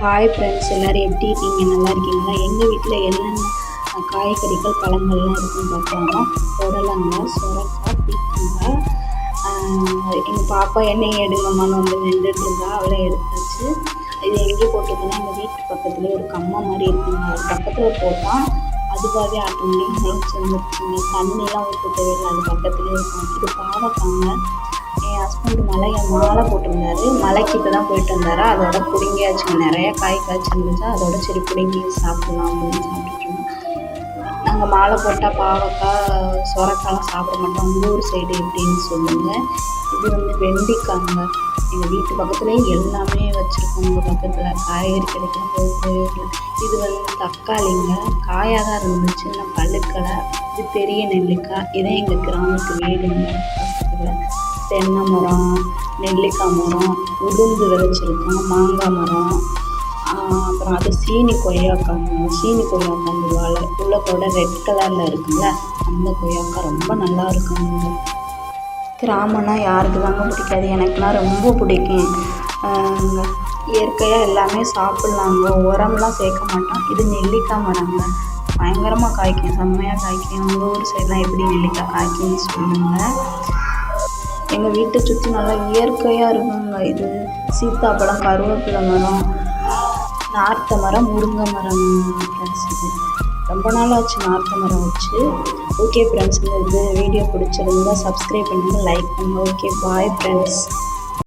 Hi friends எல்லோரும் எப்படி இருக்கீங்க? நல்லா இருக்கீங்களா? எங்கள் வீட்டில் என்னென்ன காய்கறிகள் பழங்கள்லாம் இருக்குன்னு பார்க்கலாமா? புடலங்காய் சுரக்காய் பீக்கங்காய் எங்கள் பாப்பா எண்ணெய் எடுங்கம்மான்னு வந்து நின்றுட்டு இருந்தா அவளை எடுத்தாச்சு. இது எங்கே போட்டிருக்குன்னா எங்கள் வீட்டு பக்கத்துலேயே ஒரு கம்மா மாதிரி இருக்குங்க. அது பக்கத்தில் போட்டால் அதுவாகவே ஆட்டோமேட்டிக் முளைச்சி வந்துருச்சுங்க தண்ணியெலாம் ஊற்ற தேவையில்லை அது பக்கத்துலேயே இருக்கும். இது பாவக்காங்க. என் ஹஸ்பண்ட் மலையை மாலை போட்டிருந்தாரு. மலைக்கு இப்போ தான் போயிட்டு இருந்தாரு அதோட பிடுங்கியாச்சுங்க. நிறைய காய் காய்ச்சி இருந்துச்சா அதோட சரி பிடுங்கி சாப்பிட்லாம் அப்படின்னு சாப்பிட்டுருந்தோம் நாங்கள் மாலை போட்டால் பாவக்காய் சொரக்காய்லாம் சாப்பிட மாட்டோம். உள்ளூர் ஊர் சைடு எப்படின்னு சொல்லுங்க. இது வந்து வெண்டிக்காங்க. எங்கள் வீட்டு பக்கத்துலேயே எல்லாமே வச்சுருக்கோம். உங்கள் பக்கத்தில் காய்கறி கிடைக்கும் போது இது வந்து தக்காளிங்க. காயாக தான் இருந்துச்சு. நான் பழுக்கலை. இது பெரிய நெல்லிக்காய். இதே எங்கள் கிராமத்து வீடுங்க. பக்கத்தில் தென்னை மரம் நெல்லிக்காய் மரம் உளுந்து விளைச்சிருக்கோம் மாங்காய் மரம் அப்புறம் அது சீனி கொய்யாக்காங்க சீனி கொய்யாக்காய் வாழை உள்ளத்தோட ரெட் கலரில் இருக்குல்ல அந்த கொய்யாக்காய் ரொம்ப நல்லா இருக்குங்க கிராமம்னா யாருக்கு தாங்க பிடிக்காது எனக்குலாம் ரொம்ப பிடிக்கும். இயற்கையாக எல்லாமே சாப்பிட்லாங்க. உரம்லாம் சேர்க்க மாட்டோம். இது நெல்லிக்காய் மரங்க. பயங்கரமாக காய்க்கும் செம்மையாக காய்க்கும். உங்கள் ஊர் சைட்லாம் எப்படி நெல்லிக்காய் காய்க்குன்னு சொல்லுங்கள் எங்கள் வீட்டை சுற்றி நல்லா இயற்கையாக இருக்குங்க. இது சீத்தாப்பழம் கருவேப்பிலை மரம் நார்த்த மரம் முருங்கை மரம் ஃப்ரெண்ட்ஸ் இது. ரொம்ப நாள் ஆச்சு நார்த்த மரம் வச்சு. ஓகே ஃப்ரெண்ட்ஸ் இந்த இது வீடியோ பிடிச்சிருந்தா சப்ஸ்கிரைப் பண்ணுங்கள் லைக் பண்ணுங்கள் ஓகே பாய் ஃப்ரெண்ட்ஸ்